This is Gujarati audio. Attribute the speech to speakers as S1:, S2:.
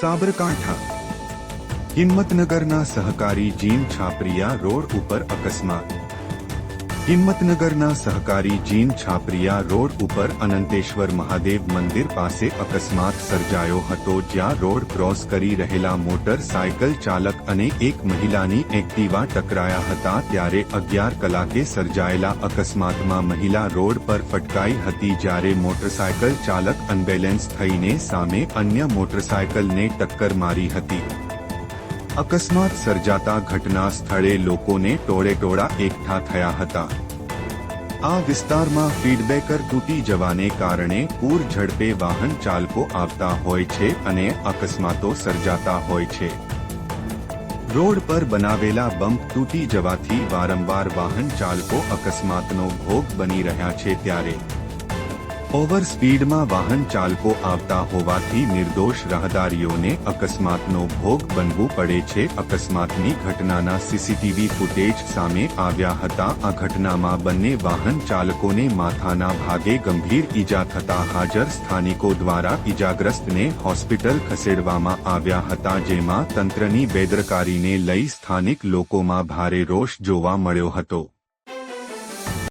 S1: સાબરકાંઠા. હિંમતનગરના સહકારી જીન છાપરિયા રોડ ઉપર અકસ્માત. હિંમતનગરના સહકારી જીન છાપરિયા રોડ ઉપર અનંતેશ્વર મહાદેવ મંદિર પાસે અકસ્માત સર્જાયો હતો જ્યાં રોડ ક્રોસ કરી રહેલા મોટર સાયકલ ચાલક અને એક મહિલાની એક્ટિવા ટકરાયા હતા ત્યારે અગિયાર કલાકે સર્જાયેલા અકસ્માતમાં મહિલા રોડ પર ફટકાઈ હતી જ્યારે મોટરસાયકલ ચાલક અનબેલેન્સ થઈને સામે અન્ય મોટરસાયકલને ટક્કર મારી હતી. અકસ્માત સર્જાતા ઘટના સ્થળે લોકોને ટોળેટોળા એકઠા થયા હતા. આ વિસ્તારમાં ફીડબેકર તૂટી જવાને કારણે પૂર ઝડપે વાહન ચાલકો આવતા હોય છે અને અકસ્માતો સર્જાતા હોય છે. રોડ પર બનાવેલા બમ્પ તૂટી જવાથી વારંવાર વાહન ચાલકો અકસ્માતનો ભોગ બની રહ્યા છે ત્યારે ઓવર સ્પીડમાં વાહન ચાલકો આવતા હોવાથી નિર્દોષ રાહદારીઓને અકસ્માતનો ભોગ બનવું પડે છે. અકસ્માતની ઘટનાના સીસીટીવી ફૂટેજ સામે આવ્યા હતા. આ ઘટનામાં બંને વાહન ચાલકોને માથાના ભાગે ગંભીર ઈજા થતા હાજર સ્થાનિકો દ્વારા ઈજાગ્રસ્તને હોસ્પિટલ ખસેડવામાં આવ્યા હતા, જેમાં તંત્રની બેદરકારીને લઈ સ્થાનિક લોકોમાં ભારે રોષ જોવા મળ્યો હતો.